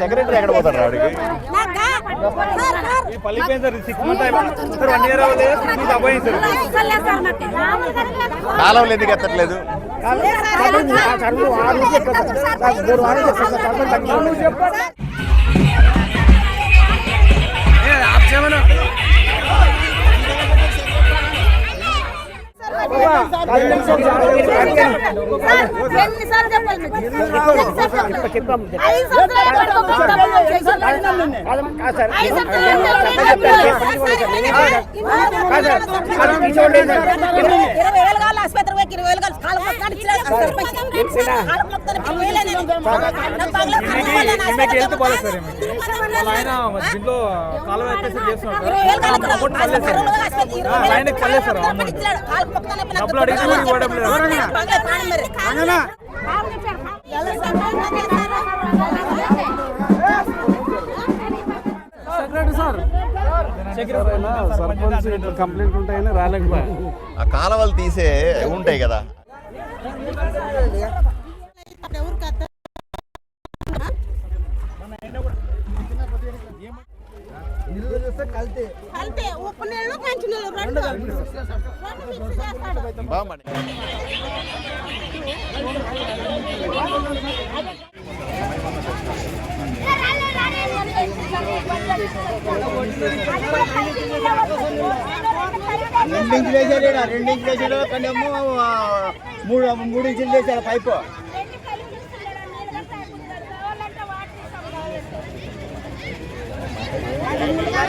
Secretary ఎక్కడ పోతాడు రాడికి కాలువలు ఎందుకు ఎత్తట్లేదు ఎన్నిసార్లు చెప్పాలి మీకు? ఎన్నిసార్లు చెప్పాలి? ఐదు సంవత్సరాలు ఇరవై వేలే ఆసుపత్రి దీంట్లో కాలువ చేస్తున్నాడు పోయి ఇరవై వేలు ఆయనకి డబ్బులు అడిగితే సర్పంచ్ కంప్లైంట్ ఉంటాయని రాలేకపోయా? ఆ కాలువలు తీసే ఉంటాయి కదా. కలిపి ఉప్పు నీళ్ళు మంచి నీళ్ళు రెండు. రెండు మిక్స్ చేస్తాడు. బాగుంది. రెండు ఇంచులు వేసాడు ఈడ, రెండు ఇంచులు వేసాడు కానీ మూడు మూడు ఇంచులు వేసాడు పైపు.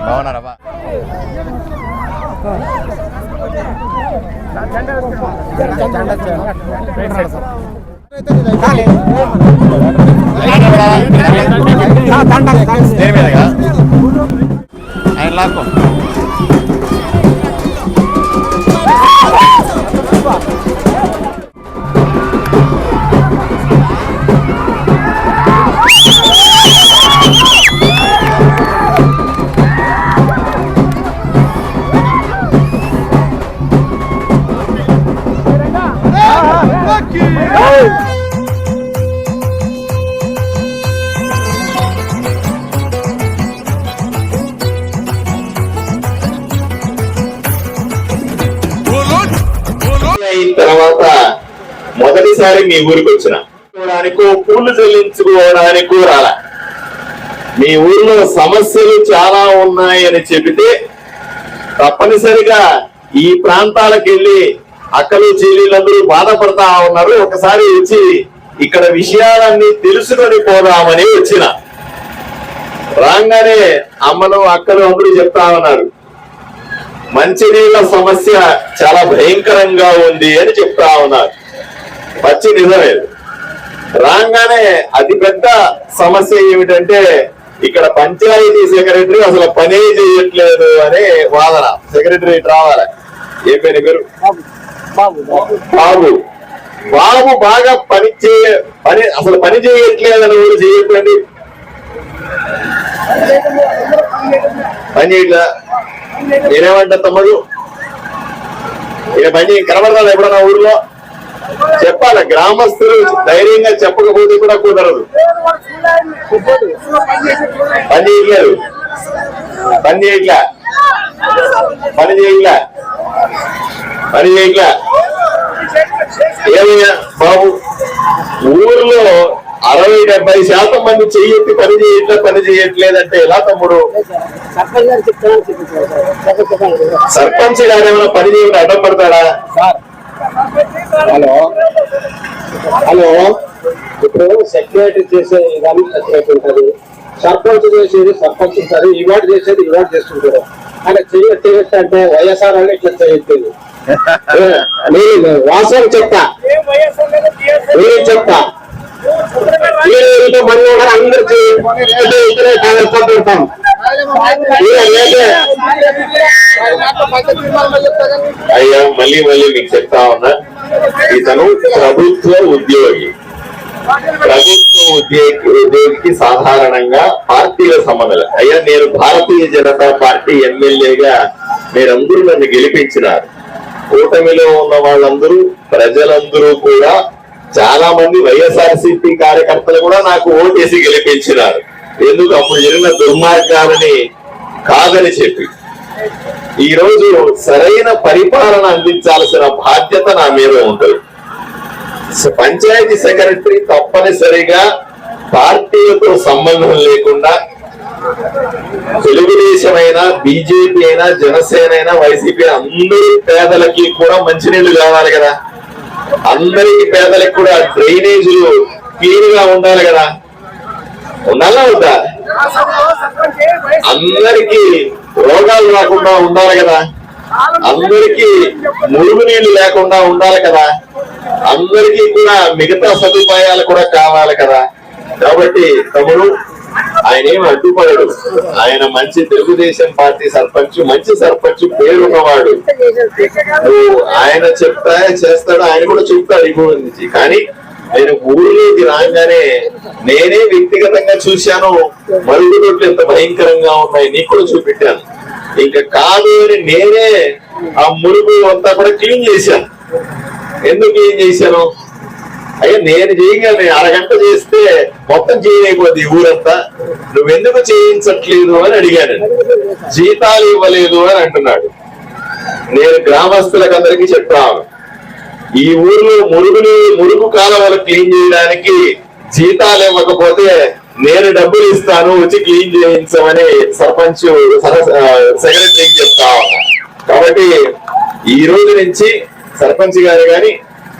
బాగున్నారా? ఆయన లాక్కో మొదటిసారి మీ ఊరికి వచ్చిన. చూడడానికో పూలు చెల్లించుకోవడానికో రాలా. మీ ఊర్లో సమస్యలు చాలా ఉన్నాయని చెబితే తప్పనిసరిగా ఈ ప్రాంతాలకు వెళ్ళి అక్కలు చెల్లెళ్ళందరూ బాధపడతా ఉన్నారు. ఒకసారి వచ్చి ఇక్కడ విషయాలన్నీ తెలుసుకొని పోదామని వచ్చిన. రాగానే అమ్మలు అక్కలు అందరూ చెప్తా ఉన్నారు. మంచినీళ్ళ సమస్య చాలా భయంకరంగా ఉంది అని చెప్తా ఉన్నారు. పచ్చి నిజమే రాగానే అతి పెద్ద సమస్య ఏమిటంటే ఇక్కడ పంచాయతీ సెక్రటరీ అసలు పనే చేయట్లేదు అనే వాదన. సెక్రటరీ రావాలి. ఏ పేరు పేరు? బాబు. బాబు బాగా పని చేయ పని అసలు పని చేయట్లేదని కూడా చేయట్లేదు పని చేయట్లే నేనేమంటా తమ్ముడు. ఇక పని కనబడతాను ఎప్పుడన్నా ఊర్లో? చెప్పాలి? గ్రామస్తులు ధైర్యంగా చెప్పకపోతే కూడా కుదరదు. పని చేయట్లేదు పని చేయట్లే పని చేయట్లే పని చేయట్లే ఏమయ్యా బాబు? ఊర్లో అరవై డెబ్బై శాతం మంది చెయ్యెత్తి పని చేయట్లే పని చేయట్లేదంటే ఎలా తమ్ముడు? సర్పంచ్ గారు ఏమైనా పని చేయకుండా అడ్డం పడతాడా? హలో. హలో. ఇప్పుడు సెక్రటరీ చేసే విధానం సెక్రటరీ ఉంటుంది? సర్పంచ్ చేసేది సర్పంచ్ ఉంటుంది ఇవాడు చేసేది ఇవాడు చేస్తుంటారు. ఆయన చెయ్య చేయొచ్చు అంటే వైఎస్ఆర్ అని ఇట్లా చేయట్లేదు నేను వాస్తవం చెప్తా. నేను చెప్తా. ఇతరే అయ్యా మళ్ళీ మళ్ళీ మీకు చెప్తా ఉన్నా. ఇతను ప్రభుత్వ ఉద్యోగి. ప్రభుత్వ ఉద్యోగి ఉద్యోగికి సాధారణంగా పార్టీల సంబంధం అయ్యా నేను భారతీయ జనతా పార్టీ ఎమ్మెల్యేగా మీరందరూ నన్ను గెలిపించినారు. కూటమిలో ఉన్న వాళ్ళందరూ ప్రజలందరూ కూడా చాలా మంది వైఎస్ఆర్సీపీ కార్యకర్తలు కూడా నాకు ఓటేసి గెలిపించినారు. ఎందుకు? అప్పుడు జరిగిన దుర్మార్గాలని కాదని చెప్పి. ఈ రోజు సరైన పరిపాలన అందించాల్సిన బాధ్యత నా మీద ఉంటుంది. పంచాయతీ సెక్రటరీ తప్పనిసరిగా పార్టీలతో సంబంధం లేకుండా తెలుగుదేశం అయినా బీజేపీ అయినా జనసేన అయినా వైసీపీ అందరూ అందరి పేదలకి కూడా మంచినీళ్ళు కావాలి కదా. అందరి పేదలకు కూడా డ్రైనేజీలు క్లీన్గా ఉండాలి కదా. ఉండాలా వద్దా? అందరికి రోగాలు రాకుండా ఉండాలి కదా. అందరికి మురుగునీళ్ళు లేకుండా ఉండాలి కదా. అందరికీ కూడా మిగతా సదుపాయాలు కూడా కావాలి కదా. కాబట్టి తమ్ముడు ఆయన ఏం అడ్డుపడడు. ఆయన మంచి తెలుగుదేశం పార్టీ సర్పంచ్ మంచి సర్పంచ్ పేరున్నవాడు. ఆయన చెప్తా చేస్తాడు? ఆయన కూడా చెప్తాడు ఈ నుంచి. కానీ నేను ఊరిలోకి రాగానే నేనే వ్యక్తిగతంగా చూశాను. మరుగుదొడ్లు ఎంత భయంకరంగా ఉన్నాయి నీకు కూడా చూపెట్టాను. ఇంకా కాదు అని నేనే ఆ మురుగు అంతా కూడా క్లీన్ చేశాను. ఎందుకు క్లీన్ చేశాను? అయ్యా నేను చేయగలను అరగంట చేస్తే మొత్తం చేయలేకపోద్ది ఊరంతా. నువ్వెందుకు చేయించట్లేదు అని అడిగాను జీతాలు ఇవ్వలేదు అని అంటున్నాడు. నేను గ్రామస్తులకు అందరికీ చెప్పాను ఈ ఊర్లో మురుగులు మురుగు కాలువలు క్లీన్ చేయడానికి జీతాలు ఇవ్వకపోతే నేను డబ్బులు ఇస్తాను వచ్చి క్లీన్ చేయించమని సర్పంచ్ సెక్రటరీకి చెప్తా ఉన్నా. కాబట్టి ఈ రోజు నుంచి సర్పంచ్ గారు కానీ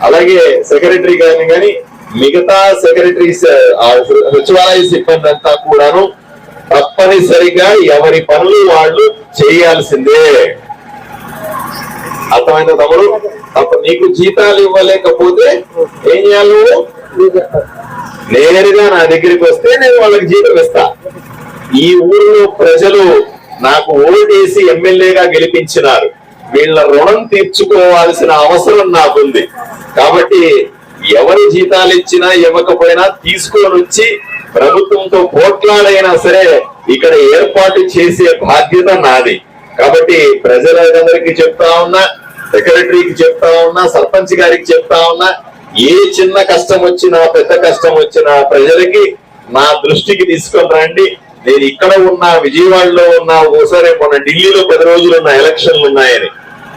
అలాగే సెక్రటరీ గారిని కానీ మిగతా సెక్రటరీస్ సచివాలయ సిబ్బంది అంతా కూడాను తప్పనిసరిగా ఎవరి పనులు వాళ్ళు చేయాల్సిందే. అర్థమైన తమ్ముడు? తప్ప నీకు జీతాలు ఇవ్వలేకపోతే ఏం చేయాలి నువ్వు? నేరుగా నా దగ్గరికి వస్తే నేను వాళ్ళకి జీతం ఇస్తా. ఈ ఊరిలో ప్రజలు నాకు ఓటేసి ఎమ్మెల్యేగా గెలిపించినారు. వీళ్ళ రుణం తీర్చుకోవాల్సిన అవసరం నాకుంది. కాబట్టి ఎవరి జీతాలు ఇచ్చినా ఇవ్వకపోయినా తీసుకొని వచ్చి ప్రభుత్వంతో పోట్లాడైనా సరే ఇక్కడ ఏర్పాటు చేసే బాధ్యత నాది. కాబట్టి ప్రజలందరికీ చెప్తా ఉన్నా సెక్రటరీకి చెప్తా ఉన్నా సర్పంచ్ గారికి చెప్తా ఉన్నా ఏ చిన్న కష్టం వచ్చినా పెద్ద కష్టం వచ్చినా ప్రజలకి నా దృష్టికి తీసుకొని రండి. నేను ఇక్కడ ఉన్నా విజయవాడలో ఉన్నా ఓసారి మొన్న ఢిల్లీలో పది రోజులు ఉన్న ఎలక్షన్లు ఉన్నాయని.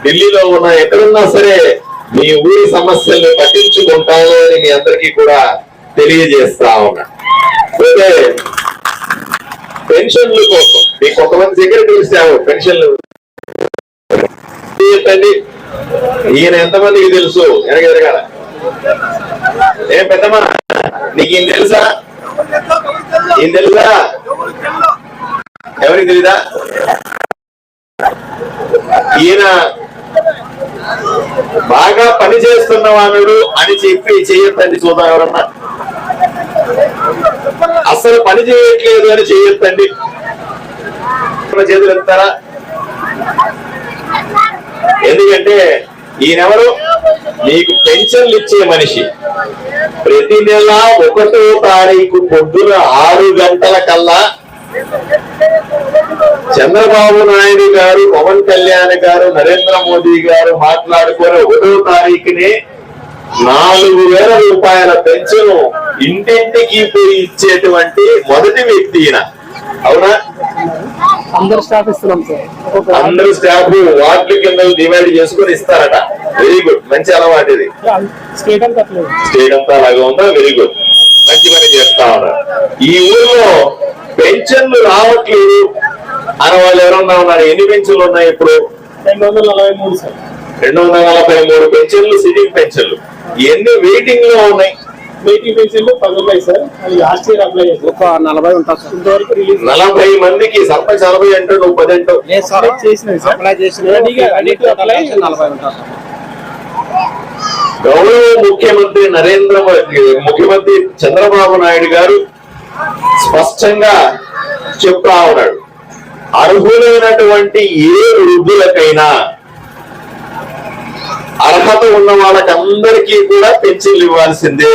ఢిల్లీలో ఉన్నా ఎక్కడున్నా సరే మీ ఊరి సమస్యల్ని పట్టించుకుంటాను అని మీ అందరికీ కూడా తెలియజేస్తా ఉన్నా. అయితే పెన్షన్ల కోసం మీకు కొంతమంది సెక్రటరీస్ పెన్షన్లు. చెప్పండి ఈయన ఎంతమందికి తెలుసు? వెనక ఎరగాల. ఏం పెద్దమ్మా? నీకు ఈయన తెలుసా? ఈయన తెలుసా? ఎవరికి తెలీదా? ఈయన బాగా పని చేస్తున్న వాడు అని చెప్పి చేయొద్దండి చూద్దాం ఎవరన్నా. అసలు పని చేయట్లేదు అని చేయొద్దండి. చేతులు ఎత్తారా ఎందుకంటే ఈయనెవరు? మీకు పెన్షన్లు ఇచ్చే మనిషి. ప్రతి నెల ఒకటో తారీఖు పొద్దున ఆరు గంటల కల్లా చంద్రబాబు నాయుడు గారు పవన్ కళ్యాణ్ గారు నరేంద్ర మోదీ గారు మాట్లాడుకుని ఒకటో తారీఖునే నాలుగు వేల రూపాయల పెన్షన్ ఇంటింటికి పోయి ఇచ్చేటువంటి మొదటి వ్యక్తి ఈయన. అవునా? అందరు స్టాఫ్ ఇస్తున్నాం సార్. అందరూ స్టాఫ్ వార్డుల కింద డివైడ్ చేసుకుని ఇస్తారట. వెరీ గుడ్ మంచి అలవాటు ఇది. స్టేట్ అంతా స్టేట్ అంతా అలాగా ఉందా? వెరీ గుడ్ మంచి పని చేస్తా ఉన్నారు. ఈ ఊర్లో పెన్షన్లు రావట్లేదు. అని వాళ్ళు ఎవరన్నా ఉన్నారు? ఎన్ని పెన్షన్లు ఉన్నాయి ఇప్పుడు? రెండు వందల నలభై మూడు సార్. రెండు వందల నలభై మూడు పెన్షన్లు సిట్టింగ్ పెన్షన్లు. ఎన్ని వెయిటింగ్లో ఉన్నాయి? వెయిటింగ్ పెన్షన్లు పది ఉన్నాయి సార్. అది లాస్ట్ ఇయర్ అప్లై చేసి ఒక నలభై ఇంతవరకు రిలీజ్ నలభై మందికి సర్పంచ్ నలభై అంటాడు నువ్వు పది అప్లై అప్లై చేసిన నలభై గౌరవ ముఖ్యమంత్రి నరేంద్ర మోదీ ముఖ్యమంత్రి చంద్రబాబు నాయుడు గారు స్పష్టంగా చెప్తా ఉన్నాడు. అర్హులైనటువంటి ఏ వృద్ధులకైనా అర్హత ఉన్న వాళ్ళకందరికీ కూడా పెన్షన్లు ఇవ్వాల్సిందే.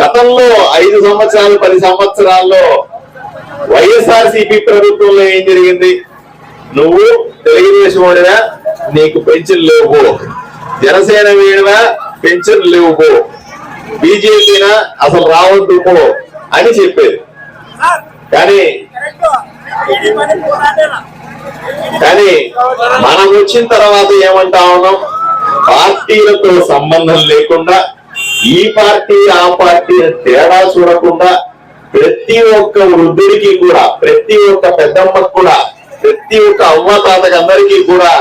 గతంలో ఐదు సంవత్సరాలు పది సంవత్సరాల్లో వైఎస్ఆర్ సిపి ప్రభుత్వంలో ఏం జరిగింది? నువ్వు తెలుగుదేశం వాడినా నీకు పెన్షన్ లేవు. జనసేన వీడినా పెన్షన్ లేవు. బీజేపీనా? అసలు రావద్దు పో. అని చెప్పేది కానీ కానీ మనం వచ్చిన తర్వాత ఏమంటా ఉన్నాం? పార్టీలతో సంబంధం లేకుండా ఈ పార్టీ ఆ పార్టీ తేడా చూడకుండా ప్రతి ఒక్క వృద్ధుడికి కూడా ప్రతి ఒక్క పెద్దమ్మకు కూడా ప్రతి ఒక్క అమ్మ తాతకి కూడా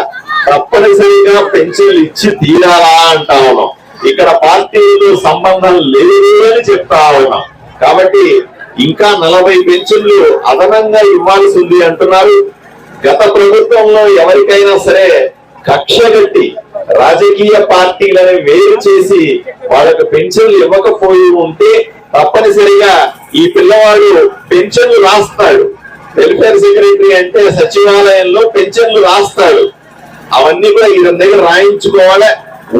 తప్పనిసరిగా పెన్షన్లు ఇచ్చి తీరాలా అంటా ఉన్నాం. ఇక్కడ పార్టీలతో సంబంధం లేదు అని చెప్తా ఉన్నాం. కాబట్టి ఇంకా నలభై పెన్షన్లు అదనంగా ఇవ్వాల్సి ఉంది అంటున్నారు. గత ప్రభుత్వంలో ఎవరికైనా సరే కక్ష కట్టి రాజకీయ పార్టీలను వేరు చేసి వాళ్ళకు పెన్షన్లు ఇవ్వకపోయి ఉంటే తప్పనిసరిగా ఈ పిల్లవాడు పెన్షన్లు రాస్తాడు. వెల్ఫేర్ సెక్రటరీ అంటే సచివాలయంలో పెన్షన్లు రాస్తాడు. అవన్నీ కూడా ఈ దగ్గర రాయించుకోవాలి.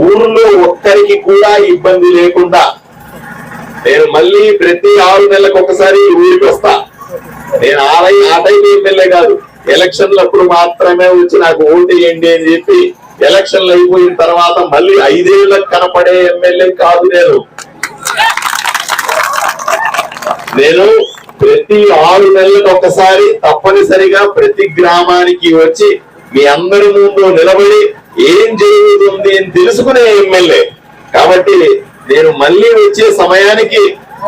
ఊర్లో ఒక్కరికి కూడా ఇబ్బంది లేకుండా నేను మళ్ళీ ప్రతి ఆరు నెలలకు ఒకసారి ఊరికి వస్తా. నేను ఆ రై- ఆ టైం ఎమ్మెల్యే కాదు ఎలక్షన్లు అప్పుడు మాత్రమే వచ్చి నాకు ఓటు వేయండి అని చెప్పి ఎలక్షన్లు అయిపోయిన తర్వాత మళ్ళీ ఐదేళ్ళకు కనపడే ఎమ్మెల్యే కాదు నేను. నేను ప్రతి ఆరు నెలలకు ఒకసారి తప్పనిసరిగా ప్రతి గ్రామానికి వచ్చి మీ అందరి ముందు నిలబడి ఏం జరుగుతుంది అని తెలుసుకునే ఎమ్మెల్యే. నేను మళ్ళీ వచ్చే సమయానికి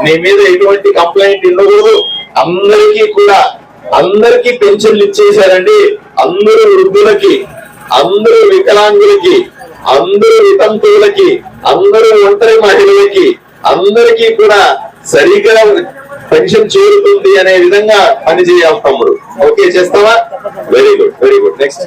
నీ మీద ఎటువంటి కంప్లైంట్ ఉండకూడదు. అందరికీ కూడా అందరికీ పెన్షన్లు ఇచ్చేసారండి అందరూ వృద్ధులకి అందరూ వికలాంగులకి అందరూ వితంతువులకి అందరూ ఒంటరి మహిళలకి అందరికీ కూడా సరిగా పెన్షన్ చేరుతుంది అనే విధంగా పనిచేయాలి తమ్ముడు. ఓకే చేస్తావా? Very good very good next